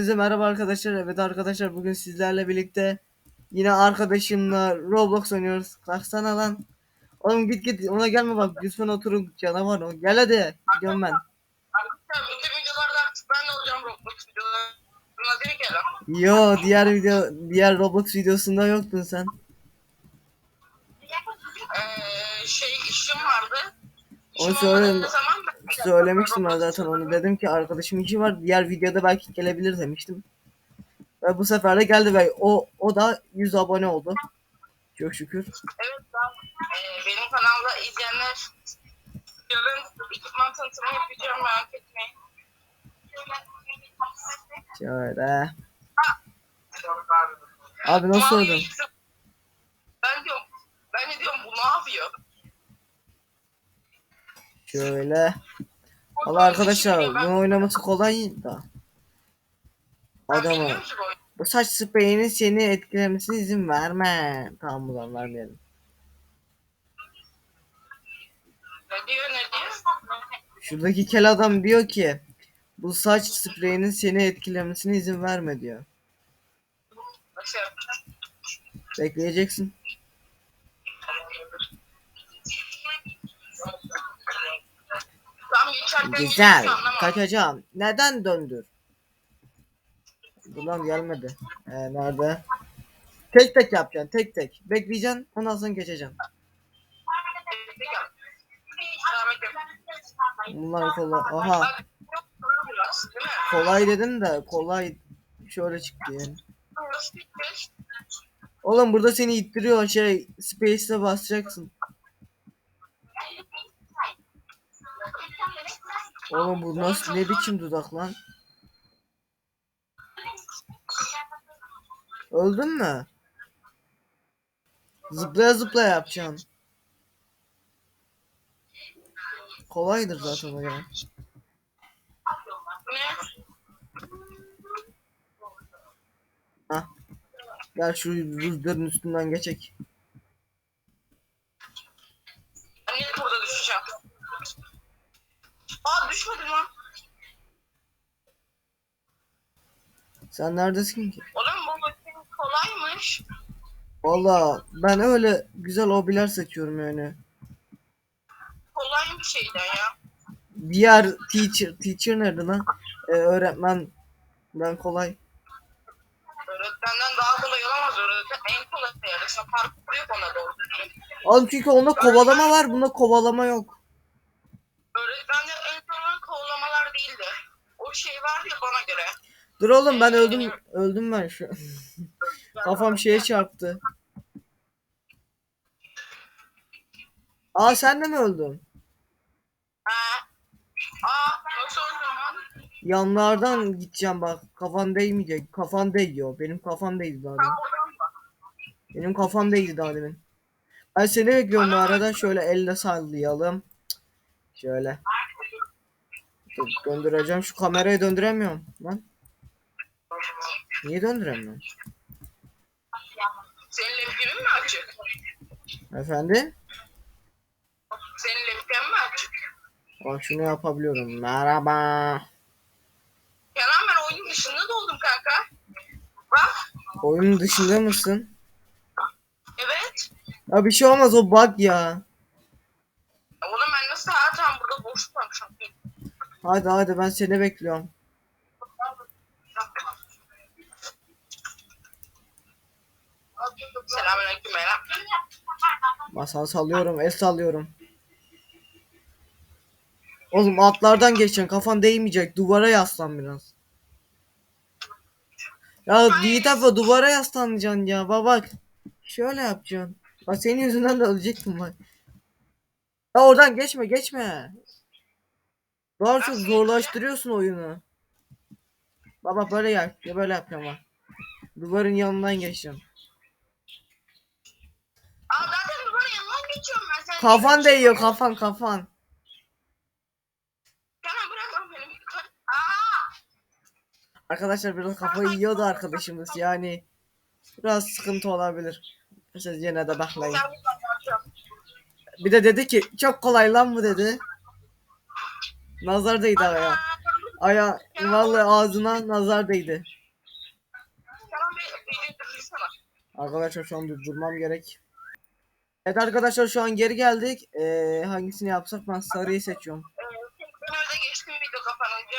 Herkese merhaba arkadaşlar. Evet arkadaşlar bugün sizlerle birlikte yine arkadaşımla Roblox oynuyoruz. Kalksana lan. Oğlum git git ona gelme bak lütfen oturun canavar o. Gel hadi. Gidiyorum ben. Arkadaşlar bütün videolarda artık ben de olacağım Roblox videolarına. Yo diğer video diğer Roblox videosunda yoktun sen. Ee, şey işim vardı. İşim olmadığı söyle- zaman Söylemiştim ben zaten onu. Dedim ki arkadaşım işi var. Diğer videoda belki gelebilir demiştim. Ve bu sefer de geldi ve o o da 100 abone oldu. Çok şükür. Evet ben e, benim kanalda izleyenler yarın ekipman tanıtımı yapacağım merak etmeyin. Şöyle. Abi nasıl Vallahi oldun? Ben diyorum ben de diyorum bu ne yapıyor? Şöyle. Valla arkadaşlar bunu oynaması kolay da. Ki bu saç spreyinin seni etkilemesine izin verme. Tamam buradan vermeyelim. Ne diyor ne diyor? Şuradaki kel adam diyor ki bu saç spreyinin seni etkilemesine izin verme diyor. Bekleyeceksin. Geçerken Güzel. Kaçacağım. Neden döndür? Buradan gelmedi. Ee, nerede? Tek tek yapacaksın. Tek tek. Bekleyeceksin. Ondan sonra geçeceksin. Bunlar kolay. Aha. Kolay dedim de kolay şöyle çıktı yani. Oğlum burada seni ittiriyor şey space'e basacaksın. Oğlum bu nasıl ne biçim dudak lan? Öldün mü? Zıplaya zıplaya yapacaksın. Kolaydır zaten o ya. Hah. Gel şu rüzgarın üstünden geçek. Ben burada düşeceğim? Aa düşmedim lan. Sen neredesin ki? Oğlum bu bakayım kolaymış. Valla ben öyle güzel hobiler seçiyorum yani. Kolay bir şeyden ya. Diğer teacher, teacher nerede lan? Ee, öğretmen ben kolay. Öğretmenden daha kolay olamaz. Öğretmen en kolay yani. Sen parkur yok ona doğru. Oğlum çünkü onda kovalama var, bunda kovalama yok. Öğretmende en kolay kovalamalar değildi. O şey vardı ya bana göre. Dur oğlum ben öldüm, öldüm ben şu. Kafam şeye çarptı. Aa sen de mi öldün? Ha. Aa nasıl öldün lan? Yanlardan gideceğim bak. Kafan değmeyecek. Kafan değiyor. Benim kafam değdi daha demin. Benim kafam değdi daha demin. Ben seni bekliyorum bu arada. Şöyle elle sallayalım. Şöyle. Dur, döndüreceğim. Şu kamerayı döndüremiyorum. Lan. Niye döndüremiyorum? Senin lepkenin mi açık? Efendi? Senin lepken mi açık? Bak şunu yapabiliyorum. Merhaba. Kenan ben oyunun dışında da oldum kanka. Bak. Oyunun dışında mısın? Evet. Ya bir şey olmaz o bug ya. Oğlum ben nasıl zaten burada boş kalmışım. Hadi hadi ben seni bekliyorum. Selamünaleyküm Meral. Masal sallıyorum, el sallıyorum. Oğlum altlardan geçeceksin. Kafan değmeyecek. Duvara yaslan biraz. Ya Yiğit abla duvara yaslanacaksın ya. Bak bak. Şöyle yapacaksın. Bak senin yüzünden de ölecektim bak. Ya oradan geçme geçme. Daha çok zorlaştırıyorsun oyunu. Baba böyle yap. Ya böyle yapacağım bak. Duvarın yanından geçeceğim. Kafan değiyor kafan kafan. Kenan bırak lan beni. Aa! Arkadaşlar biraz kafayı yiyordu arkadaşımız yani biraz sıkıntı olabilir. Siz yine de bakmayın. Sen buradan bakacağım. Bir de dedi ki çok kolay lan bu dedi. Nazar değdi. Aa, Aya vallahi ağzına nazar değdi. Arkadaşlar şu an durdurmam gerek. Evet arkadaşlar şu an geri geldik. Ee, hangisini yapsak ben sarıyı seçiyorum. Ee, ben öyle geçtim video kapanınca.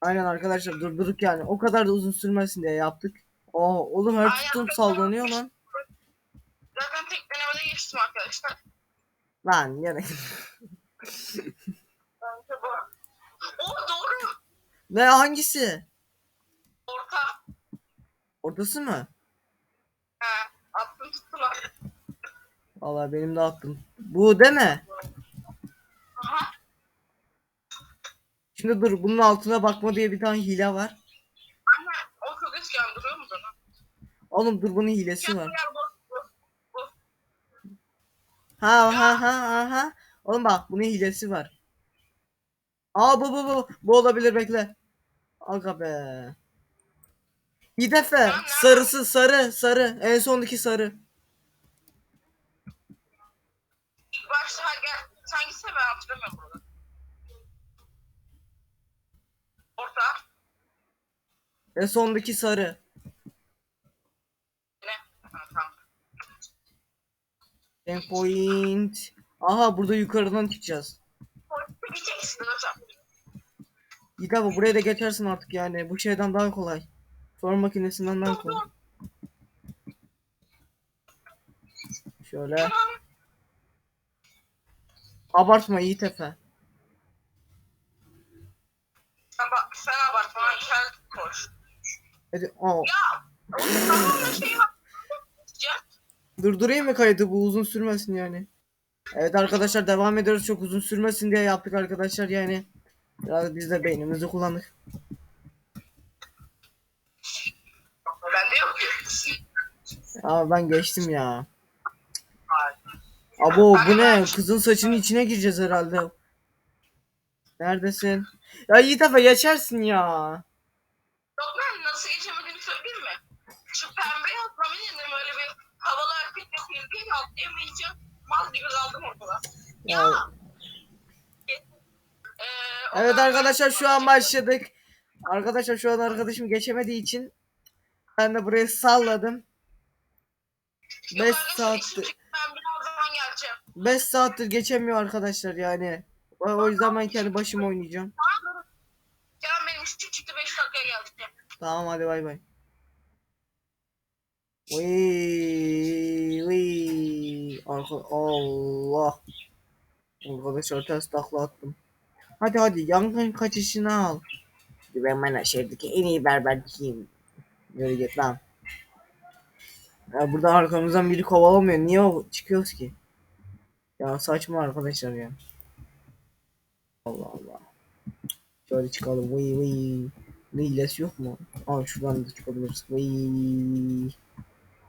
Aynen arkadaşlar durdurduk yani. O kadar da uzun sürmesin diye yaptık. Oo oğlum her Aynen. tuttuğum sallanıyor lan. Zaten tek denemede geçtim arkadaşlar. Lan yine. Bence bu. O doğru. ne hangisi? Orta. Ortası mı? He. Attım tuttular. Vallahi benim de attım. Bu değil mi? Aha. Şimdi dur bunun altına bakma diye bir tane hile var. Anne o çok eski andırıyor mu sana? Oğlum dur bunun hilesi var. ha ha ha ha. Oğlum bak bunun hilesi var. Aa bu bu bu. Bu olabilir bekle. Aga be. Bir defa sarısı sarı sarı. En sondaki sarı. İlk başta ha, gel. Sen gitsene ben hatırlamıyorum burada. Orta. En sondaki sarı. Tamam. Endpoint. Aha burada yukarıdan çıkacağız. Git abi buraya da geçersin artık yani. Bu şeyden daha kolay. Form makinesinden daha kolay. Şöyle. Abartma Yiğit Efe. Sen, bak, sen abartma. Gel koş. Hadi. Tamam da şey. Ya. durdurayım mı kaydı bu uzun sürmesin yani. Evet arkadaşlar devam ediyoruz çok uzun sürmesin diye yaptık arkadaşlar yani. Biraz biz de beynimizi kullandık. Bende yok ki. Aa ben geçtim ya. Abo bu ne? Kızın saçının içine gireceğiz herhalde. Neredesin? Ya Yiğit Efe geçersin ya. Ya. Ya. Ee, Evet arkadaşlar şu an başladık. Arkadaşlar şu an arkadaşım geçemediği için ben de burayı salladım. Yok 5 arkadaşlar, işim saattir çıktı, Ben birazdan geleceğim. 5 saattir geçemiyor arkadaşlar yani. O, yüzden ben kendi başıma oynayacağım. Kerem benim işim çıktı 5 dakikaya geleceğim. Tamam hadi bay bay. Vıy vıy. Allah. Arkadaşlar ters takla attım. Hadi hadi yangın kaçışını al. Ben bana şehirdeki en iyi berberciyim. Yürü git lan. Ya burada arkamızdan biri kovalamıyor. Niye o çıkıyoruz ki? Ya saçma arkadaşlar ya. Allah Allah. Şöyle çıkalım. Vıy vıy. Ne hilesi yok mu? Aa şuradan da çıkabiliriz. Vıy.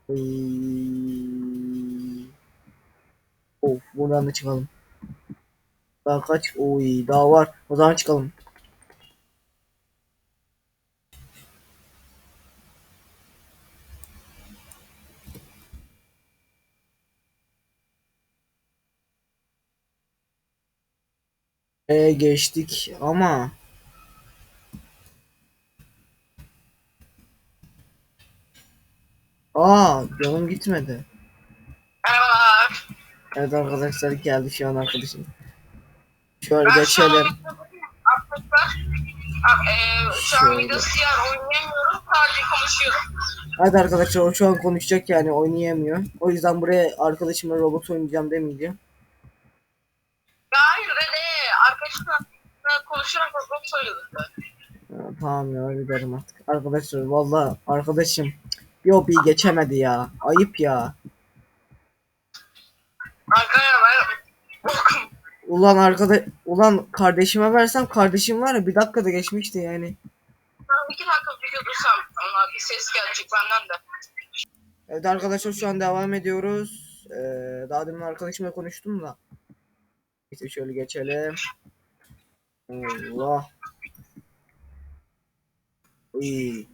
Vıy. Of buradan da çıkalım. Daha kaç? Oy daha var. O zaman çıkalım. E geçtik ama Aa canım gitmedi. Merhabalar. Evet arkadaşlar geldi şu an arkadaşım. Şöyle Ben geçelim. Şu an Şöyle. video siyah oynayamıyorum. Sadece konuşuyorum. Hadi arkadaşlar o şu an konuşacak yani oynayamıyor. O yüzden buraya arkadaşımla robot oynayacağım demeyeceğim. Hayır dede. Arkadaşlar konuşarak robot. Ha, tamam ya öyle derim artık. Arkadaşlar valla arkadaşım bir hobiyi geçemedi ya. Ayıp ya. Arkadaşlar. Ulan arkada ulan kardeşime versem kardeşim var ya bir dakikada geçmişti yani. Ben iki dakika video dursam ona bir ses gelecek benden de. Evet arkadaşlar şu an devam ediyoruz. Ee, daha demin arkadaşımla konuştum da. İşte şöyle geçelim. Allah. Uy.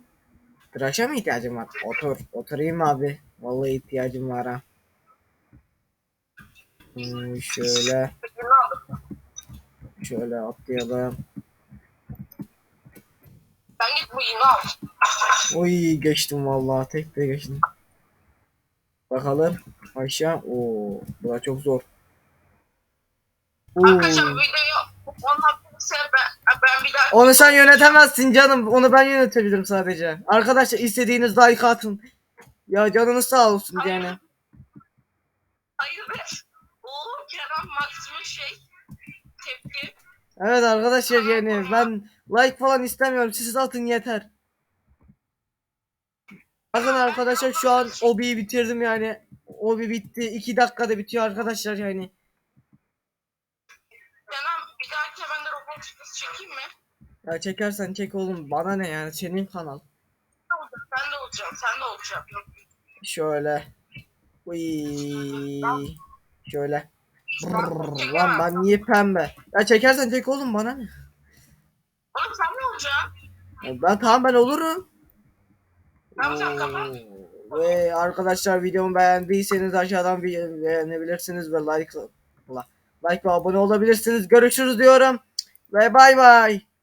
Tıraşa mı ihtiyacım var? Otur. Oturayım abi. Vallahi ihtiyacım var ha. Hmm, şöyle. Şöyle atlayalım. Bu yine. Oy geçtim vallahi tek de geçtim. Bakalım aşağı. Oo, bu çok zor. Oo. Arkadaşlar bu videoyu anlattıysa ben, ben bir daha Onu sen yönetemezsin canım. Onu ben yönetebilirim sadece. Arkadaşlar istediğiniz like atın. Ya canınız sağ olsun yani. hayır be. Oğlum Kerem maksimum şey tepki. Evet arkadaşlar yani ben like falan istemiyorum. Siz atın yeter. Bakın arkadaşlar şu an obiyi bitirdim yani. Obi bitti. 2 dakikada bitiyor arkadaşlar yani. Kerem bir dahaki ben de Roblox videosu çekeyim mi? Ya çekersen çek oğlum. Bana ne yani senin kanal. Sen de olacaksın, sen de olacaksın. Şöyle. Uy. Şöyle. Brrr, lan ben niye pembe? Ya çekersen çek oğlum bana ne? Oğlum sen ne olacaksın? Ya Ben tamam ben olurum. Tamam kapat. Oo, Ve arkadaşlar videomu beğendiyseniz aşağıdan bir beğenebilirsiniz ve like like ve abone olabilirsiniz. Görüşürüz diyorum. Ve bay bay.